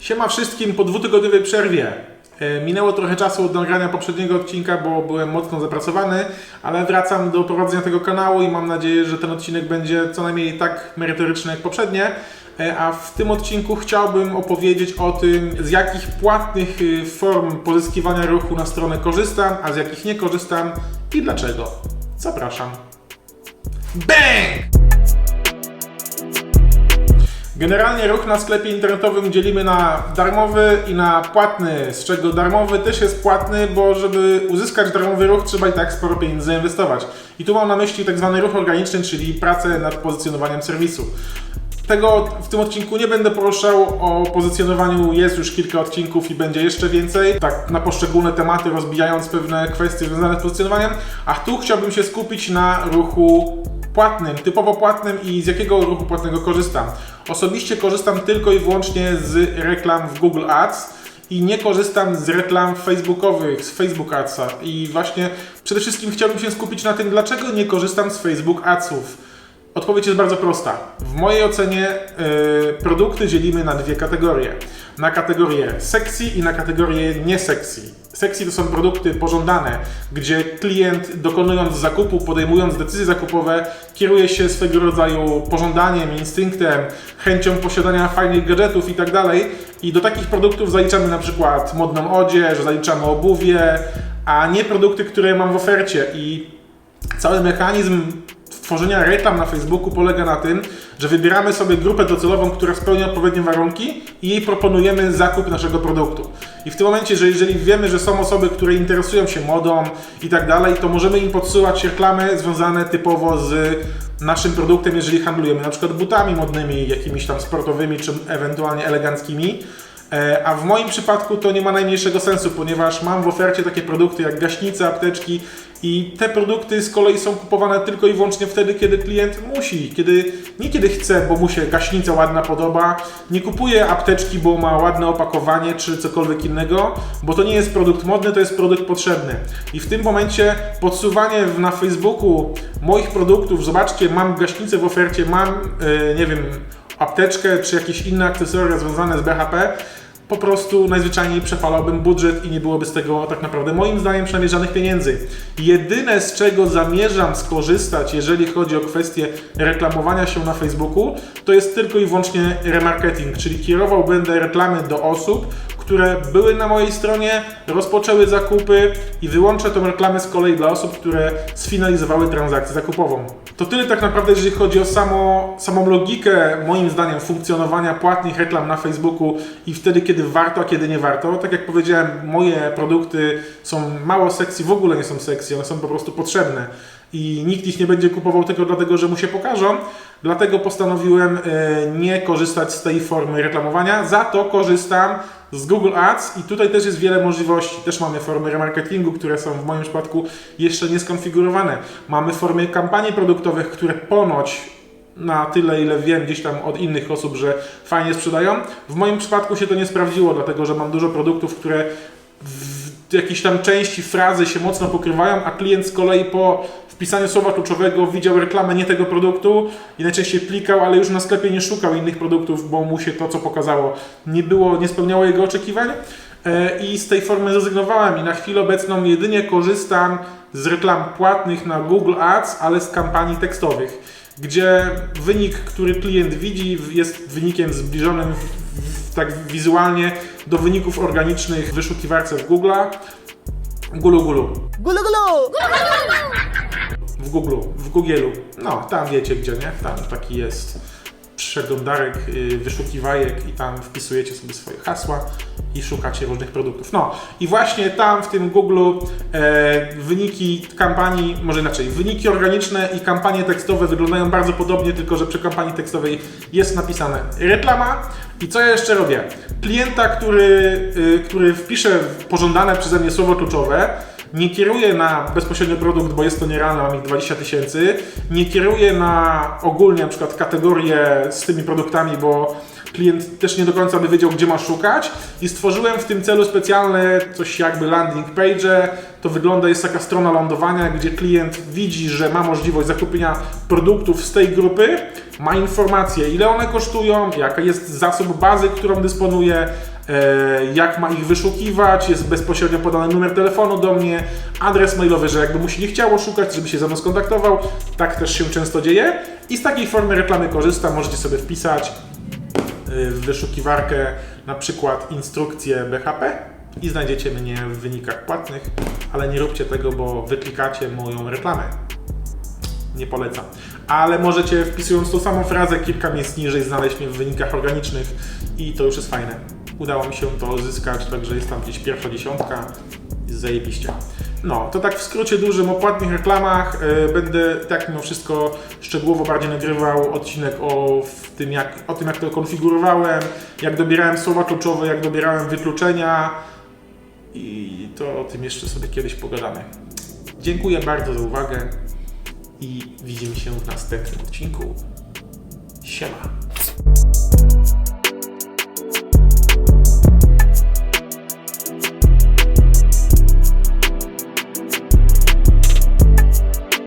Siema wszystkim po dwutygodniowej przerwie. E, Minęło trochę czasu od nagrania poprzedniego odcinka, bo byłem mocno zapracowany, ale wracam do prowadzenia tego kanału i mam nadzieję, że ten odcinek będzie co najmniej tak merytoryczny jak poprzednie. E, A w tym odcinku chciałbym opowiedzieć o tym, z jakich płatnych y, form pozyskiwania ruchu na stronę korzystam, a z jakich nie korzystam i dlaczego. Zapraszam. Bang! Generalnie ruch na sklepie internetowym dzielimy na darmowy i na płatny, z czego darmowy też jest płatny, bo żeby uzyskać darmowy ruch trzeba i tak sporo pieniędzy zainwestować. I tu mam na myśli tak zwany ruch organiczny, czyli pracę nad pozycjonowaniem serwisu. Tego w tym odcinku nie będę poruszał, o pozycjonowaniu jest już kilka odcinków i będzie jeszcze więcej, tak na poszczególne tematy rozbijając pewne kwestie związane z pozycjonowaniem, a tu chciałbym się skupić na ruchu płatnym, typowo płatnym i z jakiego ruchu płatnego korzystam. Osobiście korzystam tylko i wyłącznie z reklam w Google Ads i nie korzystam z reklam facebookowych, z Facebook Adsa. I właśnie przede wszystkim chciałbym się skupić na tym, dlaczego nie korzystam z Facebook Adsów. Odpowiedź jest bardzo prosta. W mojej ocenie yy, produkty dzielimy na dwie kategorie. Na kategorię sexy i na kategorię nie Sexy to są produkty pożądane, gdzie klient dokonując zakupu, podejmując decyzje zakupowe, kieruje się swego rodzaju pożądaniem, instynktem, chęcią posiadania fajnych gadżetów i tak. I do takich produktów zaliczamy na przykład modną odzież, zaliczamy obuwie, a nie produkty, które mam w ofercie. I cały mechanizm tworzenia reklam na Facebooku polega na tym, że wybieramy sobie grupę docelową, która spełnia odpowiednie warunki i jej proponujemy zakup naszego produktu. I w tym momencie, że jeżeli wiemy, że są osoby, które interesują się modą i tak dalej, to możemy im podsyłać reklamy związane typowo z naszym produktem, jeżeli handlujemy na przykład butami modnymi, jakimiś tam sportowymi czy ewentualnie eleganckimi. E, A w moim przypadku to nie ma najmniejszego sensu, ponieważ mam w ofercie takie produkty jak gaśnice, apteczki i te produkty z kolei są kupowane tylko i wyłącznie wtedy, kiedy klient musi, kiedy nie kiedy chce, bo mu się gaśnica ładna podoba, nie kupuje apteczki, bo ma ładne opakowanie czy cokolwiek innego, bo to nie jest produkt modny, to jest produkt potrzebny. I w tym momencie podsuwanie na Facebooku moich produktów, zobaczcie, mam gaśnicę w ofercie, mam, e, nie wiem, apteczkę czy jakieś inne akcesoria związane z BHP, po prostu najzwyczajniej przepalałbym budżet i nie byłoby z tego tak naprawdę moim zdaniem przynajmniej żadnych pieniędzy. Jedyne z czego zamierzam skorzystać, jeżeli chodzi o kwestię reklamowania się na Facebooku, to jest tylko i wyłącznie remarketing, czyli kierował będę reklamy do osób, które były na mojej stronie, rozpoczęły zakupy i wyłączę tą reklamę z kolei dla osób, które sfinalizowały transakcję zakupową. To tyle tak naprawdę, jeżeli chodzi o samo, samą logikę, moim zdaniem, funkcjonowania płatnych reklam na Facebooku i wtedy, kiedy warto, a kiedy nie warto. Tak jak powiedziałem, moje produkty są mało sexy, w ogóle nie są sexy, one są po prostu potrzebne i nikt ich nie będzie kupował tylko dlatego, że mu się pokażą. Dlatego postanowiłem e, nie korzystać z tej formy reklamowania, za to korzystam z Google Ads i tutaj też jest wiele możliwości. Też mamy formy remarketingu, które są w moim przypadku jeszcze nie skonfigurowane. Mamy formy kampanii produktowych, które ponoć na tyle, ile wiem gdzieś tam od innych osób, że fajnie sprzedają. W moim przypadku się to nie sprawdziło, dlatego że mam dużo produktów, które w jakiejś tam części frazy się mocno pokrywają, a klient z kolei po wpisaniu słowa kluczowego widział reklamę nie tego produktu i najczęściej klikał, ale już na sklepie nie szukał innych produktów, bo mu się to, co pokazało, nie było, nie spełniało jego oczekiwań. E, I z tej formy zrezygnowałem i na chwilę obecną jedynie korzystam z reklam płatnych na Google Ads, ale z kampanii tekstowych, gdzie wynik, który klient widzi, jest wynikiem zbliżonym tak wizualnie do wyników organicznych w wyszukiwarce w Google'a. Gulu Gulu. Gulu gulu! W Google, w Googleu. No, tam wiecie gdzie, nie? Tam taki jest przeglądarek y, wyszukiwajek i tam wpisujecie sobie swoje hasła i szukacie różnych produktów. No i właśnie tam w tym Google e, wyniki kampanii, może inaczej, wyniki organiczne i kampanie tekstowe wyglądają bardzo podobnie, tylko że przy kampanii tekstowej jest napisane reklama i co ja jeszcze robię? Klienta, który, y, który wpisze pożądane przeze mnie słowo kluczowe, nie kieruję na bezpośrednio produkt, bo jest to nierealne, mam ich 20 tysięcy. Nie kieruję na ogólnie na przykład kategorie z tymi produktami, bo klient też nie do końca by wiedział, gdzie ma szukać. I stworzyłem w tym celu specjalne coś jakby landing page. To wygląda, jest taka strona lądowania, gdzie klient widzi, że ma możliwość zakupienia produktów z tej grupy, ma informacje, ile one kosztują, jaka jest zasób bazy, którą dysponuje, e, jak ma ich wyszukiwać, jest bezpośrednio podany numer telefonu do mnie, adres mailowy, że jakby mu się nie chciało szukać, żeby się ze mną skontaktował, tak też się często dzieje. I z takiej formy reklamy korzystam, możecie sobie wpisać w wyszukiwarkę na przykład instrukcję BHP i znajdziecie mnie w wynikach płatnych, ale nie róbcie tego, bo wyklikacie moją reklamę. Nie polecam. Ale możecie wpisując tą samą frazę kilka miejsc niżej znaleźć mnie w wynikach organicznych i to już jest fajne. Udało mi się to zyskać, także jest tam gdzieś pierwsza dziesiątka. Zajebiście. No, to tak w skrócie dużym o płatnych reklamach. Yy, Będę tak mimo wszystko szczegółowo bardziej nagrywał odcinek o, tym jak, o tym, jak to konfigurowałem, jak dobierałem słowa kluczowe, jak dobierałem wykluczenia i to o tym jeszcze sobie kiedyś pogadamy. Dziękuję bardzo za uwagę i widzimy się w następnym odcinku. Siema.